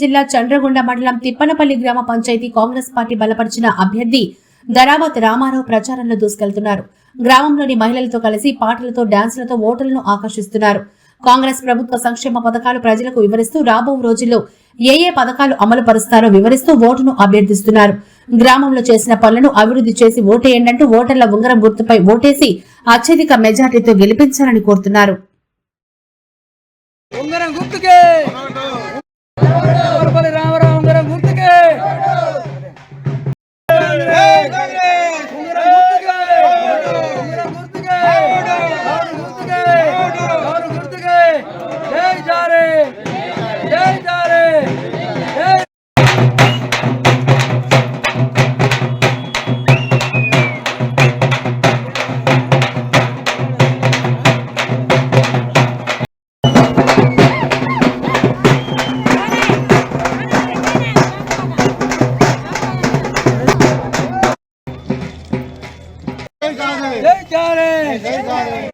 జిల్లా చంద్రగొండ మండలం తిప్పనపల్లి గ్రామ పంచాయతీ కాంగ్రెస్ పార్టీ బలపరిచిన అభ్యర్థి దరావత్ రామారావు ప్రచారంలో దూసుకెళ్తున్నారు. గ్రామంలోని మహిళలతో కలిసి పాటలతో డాన్సులతో ఓటర్లను ఆకర్షిస్తున్నారు. కాంగ్రెస్ ప్రభుత్వ సంక్షేమ పథకాలు ప్రజలకు వివరిస్తూ రాబో రోజుల్లో ఏ ఏ పథకాలు అమలు పరుస్తారో వివరిస్తూ ఓటును అభ్యర్థిస్తున్నారు. గ్రామంలో చేసిన పనులను అభివృద్ధి చేసి ఓటేయండంటూ ఓటర్ల ఉంగరం గుర్తుపై ఓటేసి అత్యధిక మెజార్టీతో గెలిపించాలని కోరుతున్నారు. ఉంగరం గుర్తుకే! జారే! జై జారే! జై జై జారే!